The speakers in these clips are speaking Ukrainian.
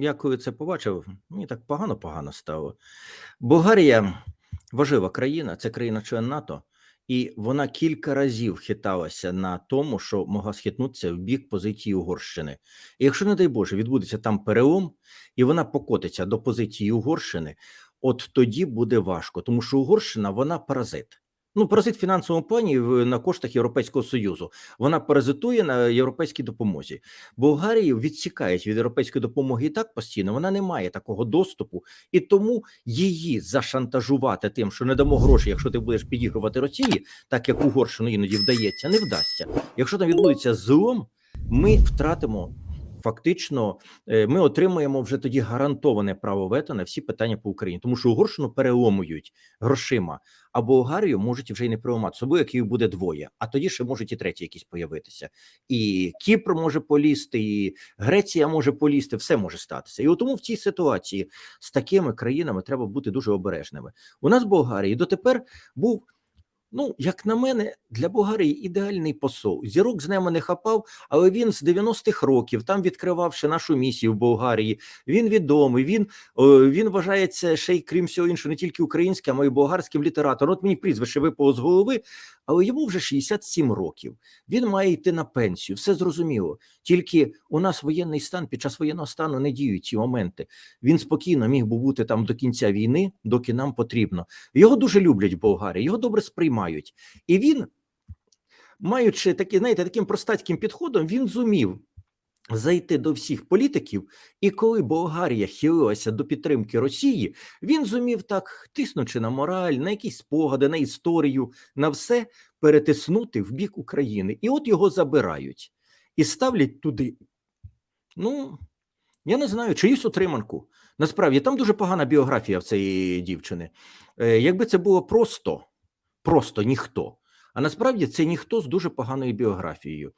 Я коли це побачив, мені так погано-погано стало. Болгарія важлива країна, це країна-член НАТО, і вона кілька разів хиталася на тому, що могла схитнутися в бік позиції Угорщини. І якщо, не дай Боже, відбудеться там перелом, і вона покотиться до позиції Угорщини, от тоді буде важко, тому що Угорщина вона паразит. Ну, паразит фінансовому плані на коштах Європейського Союзу. Вона паразитує на європейській допомозі. Болгарію відсікають від європейської допомоги і так постійно. Вона не має такого доступу, і тому її зашантажувати тим, що не дамо гроші, якщо ти будеш підігрувати Росії, так як Угорщину іноді вдається, не вдасться. Якщо там відбудеться злом, ми втратимо. Фактично, е, ми отримуємо вже тоді гарантоване право вето на всі питання по Україні, тому що Угорщину переломують грошима, а Болгарію можуть вже й не приймати собою, як їх буде двоє. А тоді ще можуть і треті якісь появитися. І Кіпр може полізти, і Греція може полізти, все може статися. І тому в цій ситуації з такими країнами треба бути дуже обережними. У нас в Болгарії дотепер був. Ну, як на мене, для Болгарії ідеальний посол. Зірок з ними не хапав, але він з 90-х років там відкривавши нашу місію в Болгарії. Він відомий. Він він вважається ще й крім всього іншого, не тільки українським, а й болгарським літератором. От мені прізвище випало з голови, але йому вже 67 років. Він має йти на пенсію. Все зрозуміло. Тільки у нас воєнний стан під час воєнного стану не діють ці моменти. Він спокійно міг би бути там до кінця війни, доки нам потрібно. Його дуже люблять болгари, його добре сприймають. І він, маючи такі, знаєте, таким простацьким підходом, він зумів зайти до всіх політиків, і коли Болгарія хилилася до підтримки Росії, він зумів так, тиснучи на мораль, на якісь спогади, на історію, на все перетиснути в бік України. І от його забирають і ставлять туди. Ну, я не знаю, чиюсь отриманку. Насправді там дуже погана біографія в цієї дівчини. Е, Якби це було просто, просто ніхто. А насправді це ніхто з дуже поганою біографією.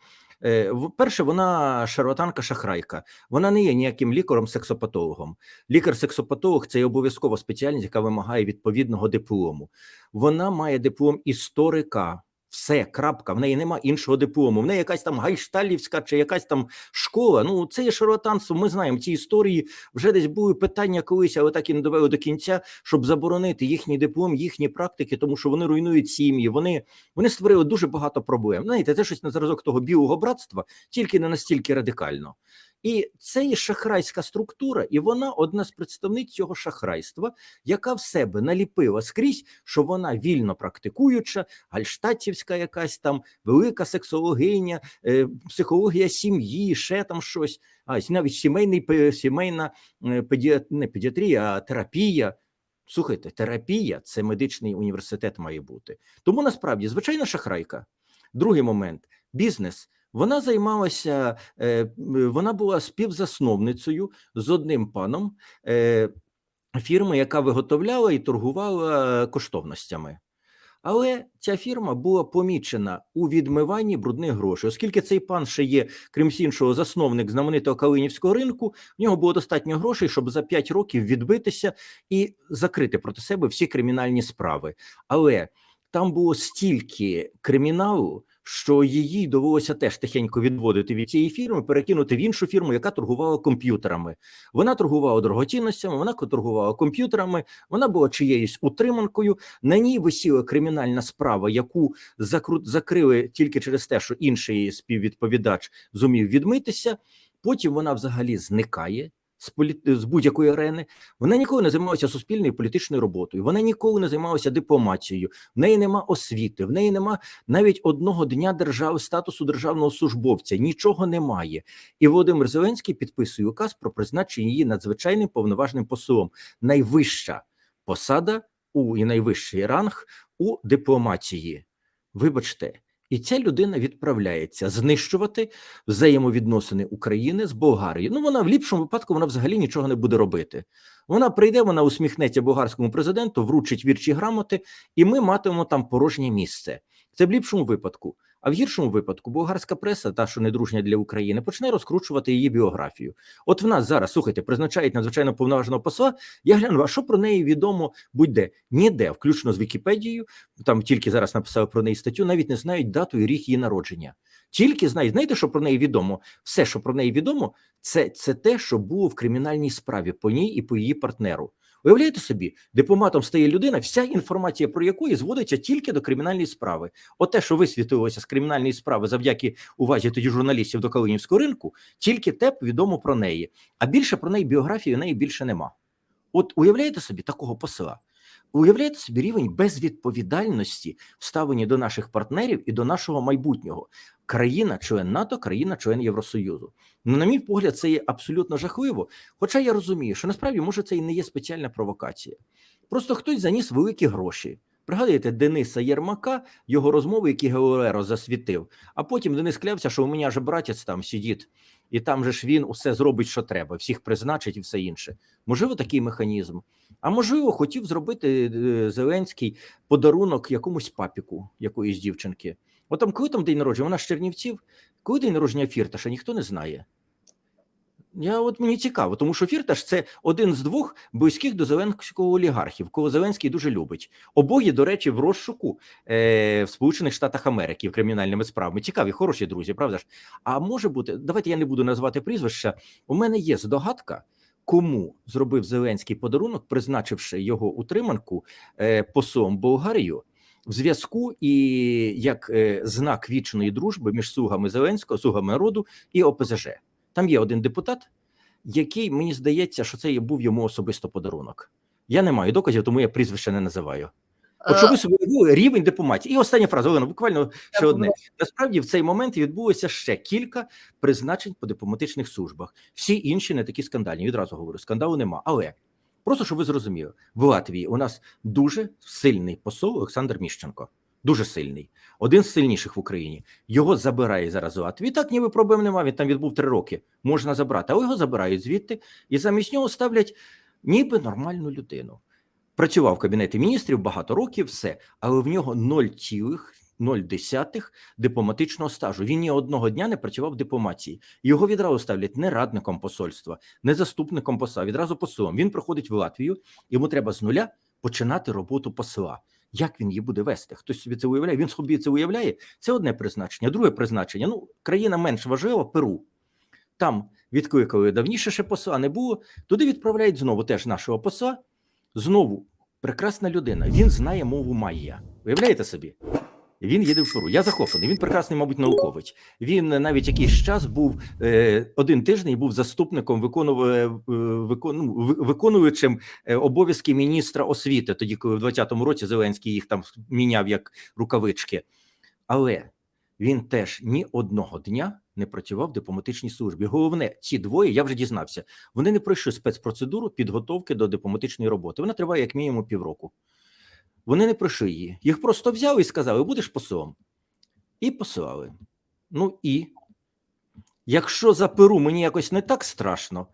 Е, Перше, вона шарлатанка шахрайка. Вона не є ніяким лікаром-сексопатологом. Лікар-сексопатолог це обов'язкова спеціальність, яка вимагає відповідного диплому. Вона має диплом історика. Все, крапка. В неї нема іншого диплому. В неї якась там гайшталівська чи якась там школа. Ну, це є шарлатанство. Ми знаємо ці історії. Вже десь були питання колись, але так і не довели до кінця, щоб заборонити їхній диплом, їхні практики, тому що вони руйнують сім'ї. Вони, вони створили дуже багато проблем. Знаєте, це щось на зразок того білого братства, тільки не настільки радикально. І це є шахрайська структура, і вона одна з представниць цього шахрайства, яка в себе наліпила скрізь, що вона вільно практикуюча, гальштатівська якась там велика сексологиня, е, психологія сім'ї, ще там щось, а навіть сімейний сімейна е, не педіатрія, а терапія. Слухайте, терапія це медичний університет має бути. Тому насправді звичайна шахрайка. Другий момент бізнес. Вона займалася, е, вона була співзасновницею з одним паном е, фірми, яка виготовляла і торгувала коштовностями. Але ця фірма була помічена у відмиванні брудних грошей, оскільки цей пан ще є, крім іншого, засновник знаменитого Калинівського ринку. В нього було достатньо грошей, щоб за 5 років відбитися і закрити проти себе всі кримінальні справи. Але там було стільки криміналу, що її довелося теж тихенько відводити від цієї фірми, перекинути в іншу фірму, яка торгувала комп'ютерами. Вона торгувала дорогоцінностями, вона торгувала комп'ютерами, вона була чиєюсь утриманкою. На ній висіла кримінальна справа, яку закрили тільки через те, що інший співвідповідач зумів відмитися. Потім вона взагалі зникає з, полі... з будь-якої арени. Вона ніколи не займалася суспільною політичною роботою. Вона ніколи не займалася дипломатією. В неї нема освіти, в неї нема навіть одного дня держави статусу державного службовця. Нічого немає. І Володимир Зеленський підписує указ про призначення її надзвичайним повноважним послом. Найвища посада у і найвищий ранг у дипломатії. Вибачте, і ця людина відправляється знищувати взаємовідносини України з Болгарією. Ну вона в ліпшому випадку вона взагалі нічого не буде робити. Вона прийде, вона усміхнеться болгарському президенту, вручить вірчі грамоти, і ми матимемо там порожнє місце. Це в ліпшому випадку. А в гіршому випадку болгарська преса, та що не дружня для України, почне розкручувати її біографію. От в нас зараз слухайте, призначають надзвичайно повноваженого посла. Я гляну, а що про неї відомо будь-де ніде, включно з Вікіпедією. Там тільки зараз написав про неї статтю, навіть не знають дату і рік її народження. Тільки знають, знаєте, що про неї відомо? Все, що про неї відомо, це, це те, що було в кримінальній справі по ній і по її партнеру. Уявляєте собі, дипломатом стає людина, вся інформація про якої зводиться тільки до кримінальної справи. От те, що висвітлилося з кримінальної справи завдяки увазі тоді журналістів до Калинівського ринку, тільки те відомо про неї. А більше про неї біографії в неї більше нема. От уявляєте собі такого посла? Уявляєте собі рівень безвідповідальності в ставленні до наших партнерів і до нашого майбутнього. Країна, член НАТО, країна, член Євросоюзу. Ну, на мій погляд, це є абсолютно жахливо. Хоча я розумію, що насправді може це і не є спеціальна провокація. Просто хтось заніс великі гроші. Пригадуєте Дениса Єрмака, його розмови, які Геолеро засвітив. А потім Денис клявся, що у мене аж братець там сидить, і там же ж він усе зробить, що треба, всіх призначить і все інше. Можливо, такий механізм. А можливо, хотів зробити е, Зеленський подарунок якомусь папіку, якоїсь дівчинки. От там, коли там день народження, вона з Чернівців, коли день народження Фірташа, ніхто не знає. Я от мені цікаво, тому що Фірташ це один з двох близьких до Зеленського олігархів, кого Зеленський дуже любить. Обоє, до речі, в розшуку е, в Сполучених Штатах Америки в кримінальними справами. Цікаві, хороші друзі, правда ж? А може бути, давайте я не буду назвати прізвища. У мене є здогадка, кому зробив Зеленський подарунок, призначивши його утриманку е, послом Болгарію. В зв'язку і як е, знак вічної дружби між слугами Зеленського, слугами народу і ОПЗЖ. Там є один депутат, який мені здається, що це був йому особисто подарунок. Я не маю доказів, тому я прізвище не називаю. От що ви собі уявили рівень дипломатії. І остання фраза, Олена, буквально ще одне. Насправді в цей момент відбулося ще кілька призначень по дипломатичних службах. Всі інші не такі скандальні. Відразу говорю, скандалу нема. Але просто щоб ви зрозуміли, в Латвії у нас дуже сильний посол Олександр Міщенко. Дуже сильний, один з сильніших в Україні. Його забирає зараз Латвії. Так ніби проблем немає. Він там відбув три роки. Можна забрати, але його забирають звідти і замість нього ставлять ніби нормальну людину. Працював в кабінеті міністрів багато років, все, але в нього 0,0 дипломатичного стажу. Він ні одного дня не працював в дипломатії. Його відразу ставлять не радником посольства, не заступником посла, відразу послом. Він приходить в Латвію, йому треба з нуля починати роботу посла. Як він її буде вести? Хтось собі це уявляє? Він собі це уявляє. Це одне призначення. Друге призначення. Ну, країна менш важлива Перу. Там відкликали давніше ще посла не було. Туди відправляють знову теж нашого посла. Знову прекрасна людина. Він знає мову майя. Уявляєте собі? Він їде в Перу. Я захоплений. Він прекрасний, мабуть, науковець. Він навіть якийсь час був е, один тиждень був заступником виконув, е, викон, ну, виконуючим е, обов'язки міністра освіти, тоді, коли в 20-му році Зеленський їх там міняв як рукавички. Але він теж ні одного дня не працював в дипломатичній службі. Головне, ці двоє, я вже дізнався, вони не пройшли спецпроцедуру підготовки до дипломатичної роботи. Вона триває як мінімум півроку. Вони не пройшли її. Їх просто взяли і сказали: будеш послом. І послали. Ну і якщо за Перу мені якось не так страшно,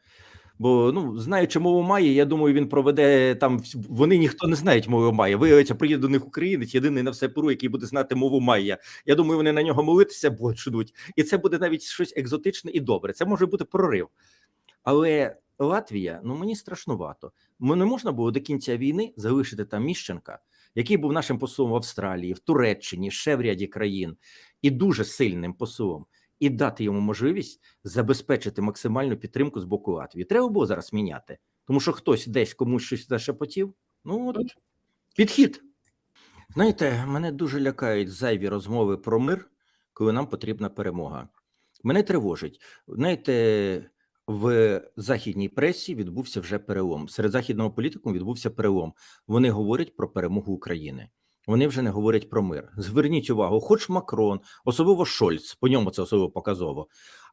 бо ну, знаючи мову має, я думаю, він проведе там. Вони ніхто не знають мову має. Виявиться, приїде до них українець, єдиний на все Перу, який буде знати мову Майя. Я думаю, вони на нього молитися будуть. І це буде навіть щось екзотичне і добре. Це може бути прорив. Але Латвія, ну мені страшнувато. Ми не можна було до кінця війни залишити там Міщенка, який був нашим послом в Австралії, в Туреччині, ще в ряді країн, і дуже сильним послом, і дати йому можливість забезпечити максимальну підтримку з боку Латвії. Треба було зараз міняти, тому що хтось десь комусь щось зашепотів. Ну от підхід. Знаєте, мене дуже лякають зайві розмови про мир, коли нам потрібна перемога. Мене тривожить. Знаєте, в західній пресі відбувся вже перелом. Серед західного політику відбувся перелом. Вони говорять про перемогу України. Вони вже не говорять про мир. Зверніть увагу, хоч Макрон, особливо Шольц, по ньому це особливо показово.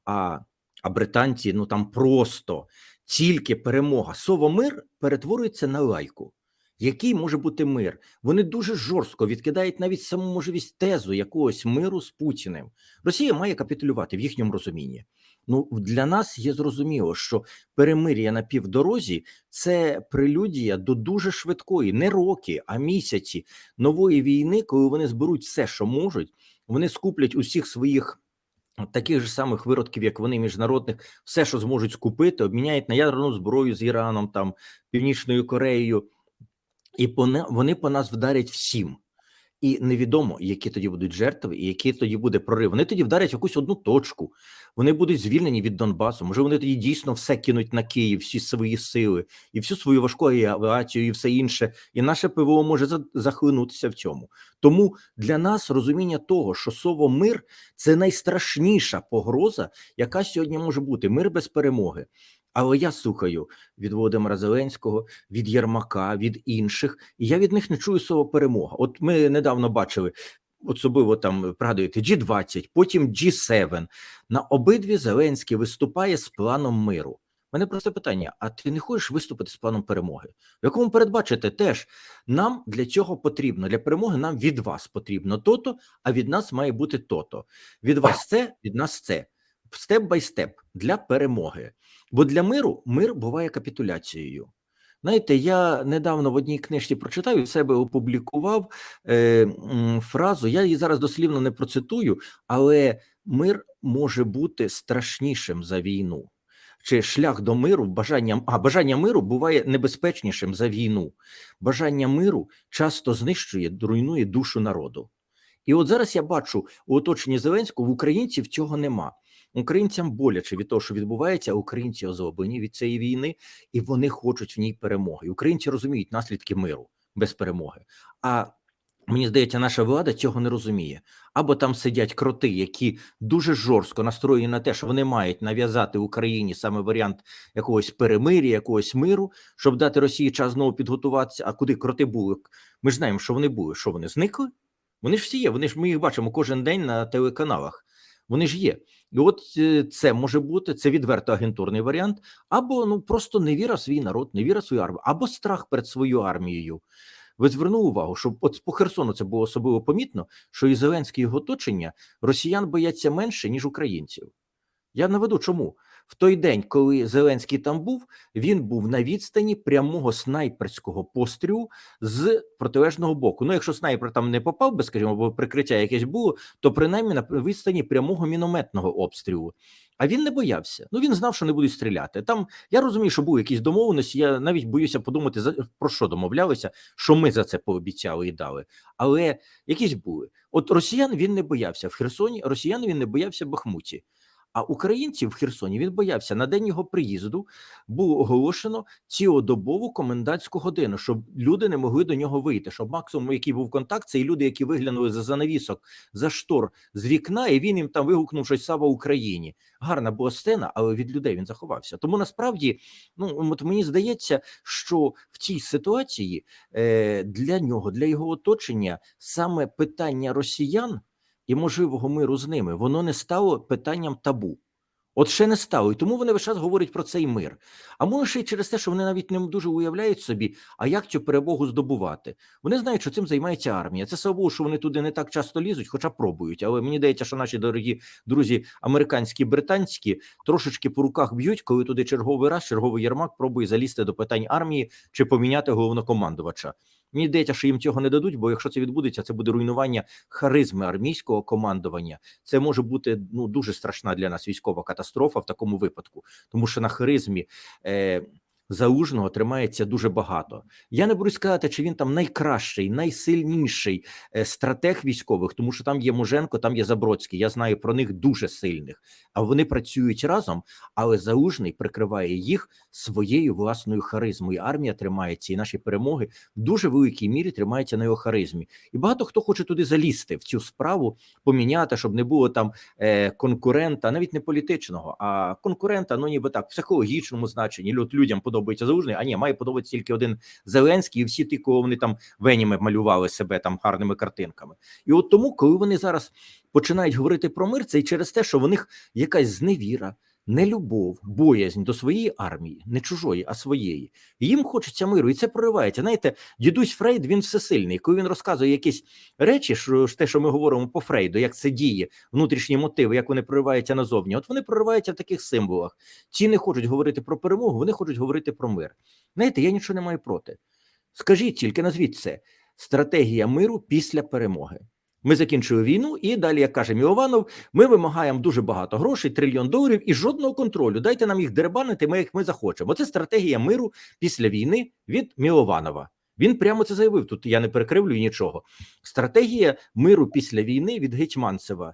А а британці ну там просто тільки перемога. Слово мир перетворюється на лайку. Який може бути мир? Вони дуже жорстко відкидають навіть саму можливість тезу якогось миру з Путіним. Росія має капітулювати в їхньому розумінні. Ну для нас є зрозуміло, що перемир'я на півдорозі це прелюдія до дуже швидкої, не роки, а місяці нової війни, коли вони зберуть все, що можуть, Вони скуплять усіх своїх. Таких же самих виродків, як вони, міжнародних, все, що зможуть скупити, обміняють на ядерну зброю з Іраном, там Північною Кореєю, і вони по нас вдарять всім. І невідомо, які тоді будуть жертви, і який тоді буде прорив. Вони тоді вдарять якусь одну точку. Вони будуть звільнені від Донбасу. Може, вони тоді дійсно все кинуть на Київ, всі свої сили, і всю свою важку авіацію, і все інше. І наше ПВО може за- захлинутися в цьому. Тому для нас розуміння того, що слово мир це найстрашніша погроза, яка сьогодні може бути мир без перемоги. Але я слухаю від Володимира Зеленського, від Єрмака, від інших, і я від них не чую слово перемога. От ми недавно бачили, особливо там пригадуєте, G20, потім G7. На обидві Зеленський виступає з планом миру. Мене просто питання: а ти не хочеш виступити з планом перемоги? В якому передбачите теж нам для цього потрібно для перемоги. Нам від вас потрібно то-то, а від нас має бути то-то. Від вас це, від нас це. Степ бай степ для перемоги. Бо для миру мир буває капітуляцією. Знаєте, я недавно в одній книжці прочитав і себе опублікував е, фразу. Я її зараз дослівно не процитую, але мир може бути страшнішим за війну. Чи шлях до миру, бажання, а бажання миру буває небезпечнішим за війну. Бажання миру часто знищує, руйнує душу народу. І от зараз я бачу у оточенні Зеленського в українців цього нема. Українцям боляче від того, що відбувається, а українці озлоблені від цієї війни, і вони хочуть в ній перемоги. І Українці розуміють наслідки миру без перемоги. А мені здається, наша влада цього не розуміє. Або там сидять кроти, які дуже жорстко настроєні на те, що вони мають нав'язати Україні саме варіант якогось перемир'я, якогось миру, щоб дати Росії час знову підготуватися. А куди кроти були? Ми ж знаємо, що вони були. Що вони зникли? Вони ж всі є. Вони ж ми їх бачимо кожен день на телеканалах. Вони ж є. І от е, це може бути це відверто агентурний варіант, або ну просто невіра в свій народ, невіра в свою армію, або страх перед своєю армією. Ви звернули увагу, що от по Херсону це було особливо помітно, що і Зеленський його оточення росіян бояться менше, ніж українців. Я наведу чому. В той день, коли Зеленський там був, він був на відстані прямого снайперського пострілу з протилежного боку. Ну, якщо снайпер там не попав би, скажімо, бо прикриття якесь було, то принаймні на відстані прямого мінометного обстрілу. А він не боявся. Ну він знав, що не будуть стріляти. Там я розумію, що були якісь домовленості. Я навіть боюся подумати за про що домовлялися, що ми за це пообіцяли і дали. Але якісь були. От росіян він не боявся в Херсоні. Росіян він не боявся Бахмуті. А українців в Херсоні він боявся на день його приїзду. Було оголошено цілодобову комендантську годину, щоб люди не могли до нього вийти. Щоб максимум, який був контакт, це і люди, які виглянули за занавісок за штор з вікна, і він їм там вигукнув щось слава Україні. Гарна була сцена, але від людей він заховався. Тому насправді, ну от мені здається, що в цій ситуації е, для нього, для його оточення, саме питання росіян і можливого миру з ними, воно не стало питанням табу. От ще не стало, і тому вони весь час говорять про цей мир. А може ще й через те, що вони навіть не дуже уявляють собі, а як цю перемогу здобувати. Вони знають, що цим займається армія. Це слава Богу, що вони туди не так часто лізуть, хоча пробують. Але мені здається, що наші дорогі друзі, американські британські, трошечки по руках б'ють, коли туди черговий раз, черговий Єрмак пробує залізти до питань армії чи поміняти головнокомандувача. Мені здається, що їм цього не дадуть, бо якщо це відбудеться, це буде руйнування харизми армійського командування. Це може бути ну дуже страшна для нас військова катастрофа в такому випадку, тому що на харизмі. Е, Залужного тримається дуже багато. Я не буду сказати, чи він там найкращий, найсильніший е, стратег військових, тому що там є Муженко, там є Забродський. Я знаю про них дуже сильних. А вони працюють разом, але Залужний прикриває їх своєю власною харизмою. Армія тримається, і наші перемоги в дуже великій мірі тримаються на його харизмі. І багато хто хоче туди залізти в цю справу, поміняти, щоб не було там е, конкурента, навіть не політичного, а конкурента, ну ніби так, в психологічному значенні. Люд людям подобається залужний, а ні, має подобатися тільки один Зеленський, і всі ті, кого вони там венями малювали себе там гарними картинками. І от тому, коли вони зараз починають говорити про мир, це і через те, що в них якась зневіра. Нелюбов, боязнь до своєї армії, не чужої, а своєї. Їм хочеться миру, і це проривається. Знаєте, дідусь Фрейд він всесильний. Коли він розказує якісь речі, що те, що ми говоримо по Фрейду, як це діє, внутрішні мотиви, як вони прориваються назовні. От вони прориваються в таких символах. Ті не хочуть говорити про перемогу, вони хочуть говорити про мир. Знаєте, я нічого не маю проти. Скажіть тільки, назвіть це стратегія миру після перемоги. Ми закінчили війну, і далі, як каже Мілованов, ми вимагаємо дуже багато грошей, трильйон доларів і жодного контролю. Дайте нам їх деребанити, ми як ми захочемо. Це стратегія миру після війни від Мілованова. Він прямо це заявив. Тут я не перекривлюю нічого. Стратегія миру після війни від Гетьманцева.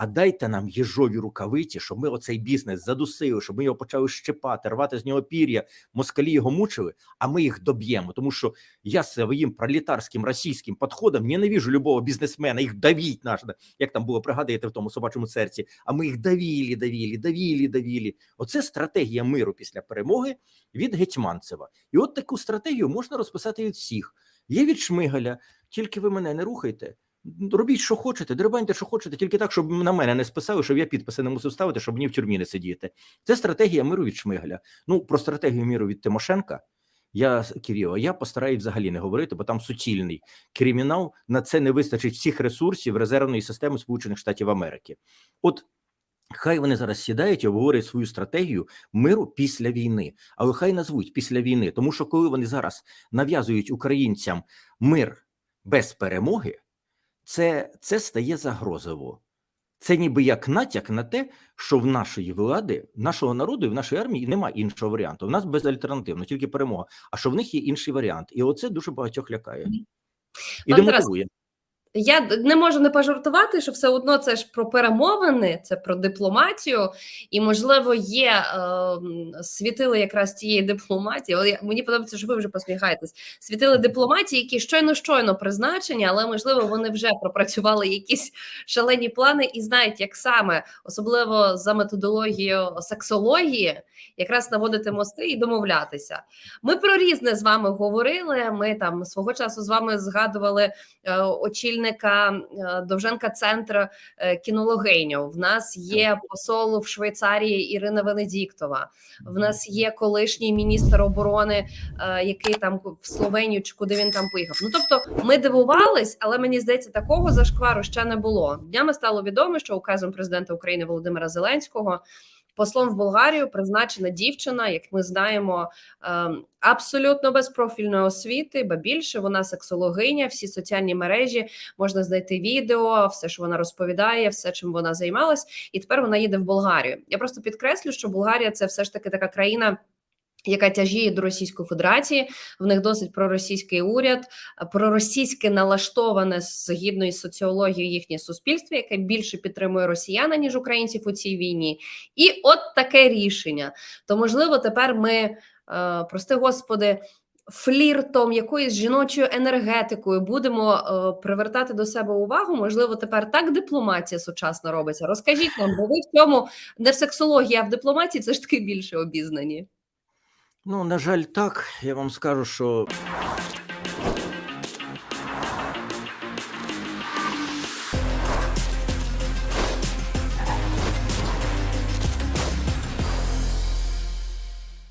А дайте нам їжові рукавиці, щоб ми оцей бізнес задусили, щоб ми його почали щепати, рвати з нього пір'я. Москалі його мучили, а ми їх доб'ємо. Тому що я своїм пролетарським російським підходом ненавижу любого бізнесмена. Їх давіть наш, як там було пригадуєте в тому собачому серці. А ми їх давілі, давілі, давілі, давілі. Оце стратегія миру після перемоги від Гетьманцева. І от таку стратегію можна розписати від всіх. Є від Шмигаля, тільки ви мене не рухайте. Робіть, що хочете, дерибаньте, що хочете, тільки так, щоб на мене не списали, щоб я підписи не мусив ставити, щоб мені в тюрмі не сидіти. Це стратегія миру від Шмигаля. Ну про стратегію миру від Тимошенка. Я Кирило, я постараюсь взагалі не говорити, бо там суцільний кримінал. На це не вистачить всіх ресурсів резервної системи Сполучених Штатів Америки. От хай вони зараз сідають і обговорюють свою стратегію миру після війни, але хай назвуть після війни, тому що коли вони зараз нав'язують українцям мир без перемоги це, це стає загрозово. Це ніби як натяк на те, що в нашої влади, нашого народу і в нашій армії немає іншого варіанту. В нас безальтернативно, тільки перемога. А що в них є інший варіант, і оце дуже багатьох лякає і демотивує. Я не можу не пожартувати, що все одно це ж про перемовини, це про дипломатію, і можливо є е, світили якраз тієї дипломатії. Але мені подобається, що ви вже посміхаєтесь. Світили дипломатії, які щойно щойно призначені, але можливо вони вже пропрацювали якісь шалені плани і знають, як саме, особливо за методологією сексології, якраз наводити мости і домовлятися. Ми про різне з вами говорили. Ми там свого часу з вами згадували е, очільника е, Довженка центру е, кінологиню. В нас є посол в Швейцарії Ірина Венедіктова. В нас є колишній міністр оборони, е, який там в Словенію чи куди він там поїхав. Ну тобто, ми дивувались, але мені здається, такого зашквару ще не було. Днями стало відомо, що указом президента України Володимира Зеленського. Послом в Болгарію призначена дівчина, як ми знаємо, ем, абсолютно без профільної освіти, ба більше вона сексологиня. Всі соціальні мережі можна знайти відео, все, що вона розповідає, все, чим вона займалась, і тепер вона їде в Болгарію. Я просто підкреслю, що Болгарія це все ж таки така країна. Яка тяжіє до Російської Федерації, в них досить проросійський уряд, проросійське налаштоване згідно із соціологією їхнє суспільство, яке більше підтримує росіяна ніж українців у цій війні, і от таке рішення. То можливо, тепер ми, е, прости господи, фліртом, якоюсь жіночою енергетикою будемо е, привертати до себе увагу. Можливо, тепер так дипломатія сучасна робиться. Розкажіть нам, бо ви в цьому не в сексології, а в дипломатії все ж таки більше обізнані. Ну, на жаль, так. Я вам скажу, що